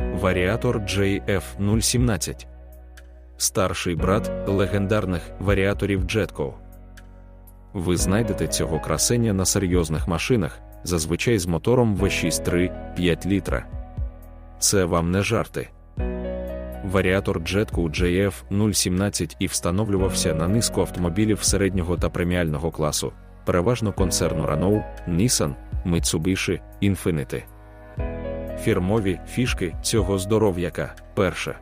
Варіатор JF017. Старший брат легендарних варіаторів Jetco. Ви знайдете цього красення на серйозних машинах, зазвичай з мотором V6 5 літра. Це вам не жарти. Варіатор Jetco JF017 і встановлювався на низку автомобілів середнього та преміального класу, переважно концерну Renault, Nissan, Mitsubishi, Infiniti. Фірмові фішки цього здоров'яка. Перше.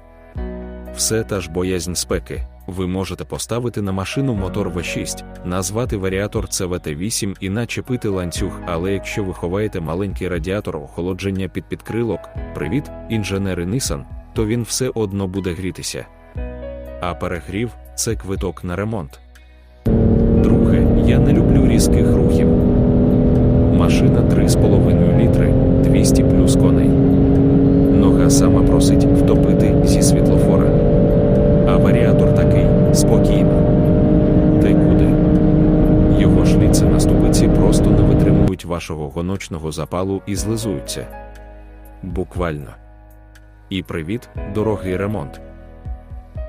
Все та ж боязнь спеки. Ви можете поставити на машину мотор V6, назвати варіатор CVT8 і начепити ланцюг, але якщо ви ховаєте маленький радіатор охолодження під підкрилок, привіт, інженери Nissan, то він все одно буде грітися. А перегрів це квиток на ремонт. Друге, я не люблю різких рухів. Машина 3,5 літри, 200 плюс коней. Нога сама просить втопити зі світлофора. А варіатор такий спокійно. Ти куди? Його шліци на ступиці просто не витримують вашого гоночного запалу і злизуються. Буквально. І привіт, дорогий ремонт.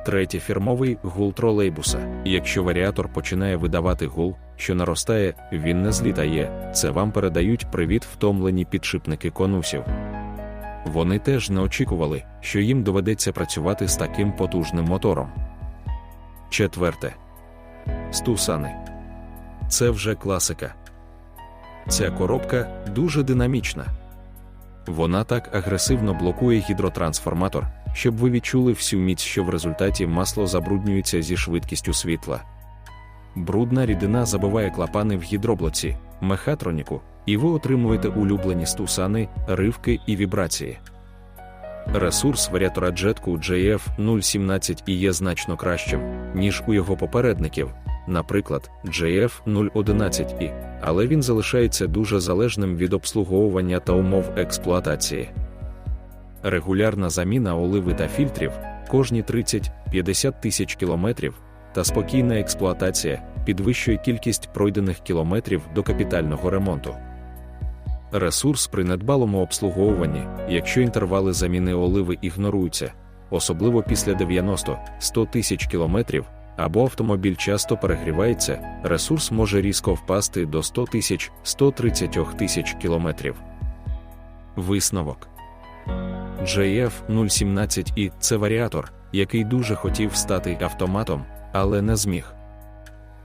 Третє фірмовий гул тролейбуса. Якщо варіатор починає видавати гул, що наростає, він не злітає, це вам передають привіт втомлені підшипники конусів. Вони теж не очікували, що їм доведеться працювати з таким потужним мотором. Четверте. Стусани. Це вже класика. Ця коробка дуже динамічна. Вона так агресивно блокує гідротрансформатор, щоб ви відчули всю міць, що в результаті масло забруднюється зі швидкістю світла. Брудна рідина забиває клапани в гідроблоці, мехатроніку, і ви отримуєте улюблені стусани, ривки і вібрації. Ресурс варіатора джетку JF017 і є значно кращим, ніж у його попередників, наприклад, JF011i, але він залишається дуже залежним від обслуговування та умов експлуатації. Регулярна заміна оливи та фільтрів кожні 30-50 тисяч кілометрів та спокійна експлуатація підвищує кількість пройдених кілометрів до капітального ремонту. Ресурс при недбалому обслуговуванні, якщо інтервали заміни оливи ігноруються, особливо після 90-100 тисяч кілометрів, або автомобіль часто перегрівається, ресурс може різко впасти до 100 тисяч 130 тисяч кілометрів. Висновок JF017i це варіатор, який дуже хотів стати автоматом, але не зміг.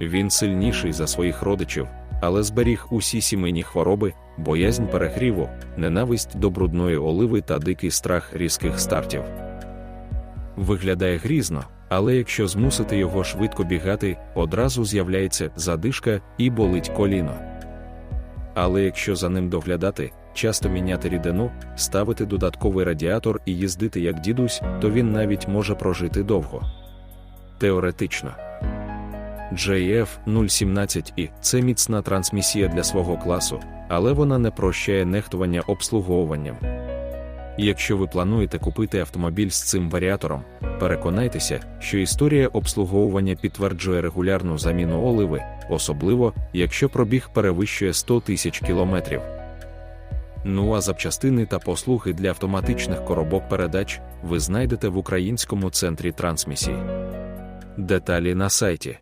Він сильніший за своїх родичів, але зберіг усі сімейні хвороби, боязнь перегріву, ненависть до брудної оливи та дикий страх різких стартів. Виглядає грізно, але якщо змусити його швидко бігати, одразу з'являється задишка і болить коліно. Але якщо за ним доглядати, часто міняти рідину, ставити додатковий радіатор і їздити як дідусь, то він навіть може прожити довго. Теоретично. JF017i це міцна трансмісія для свого класу, але вона не прощає нехтування обслуговуванням. Якщо ви плануєте купити автомобіль з цим варіатором, переконайтеся, що історія обслуговування підтверджує регулярну заміну оливи, особливо якщо пробіг перевищує 100 тисяч кілометрів. Ну а запчастини та послуги для автоматичних коробок передач ви знайдете в українському центрі трансмісії. Деталі на сайті.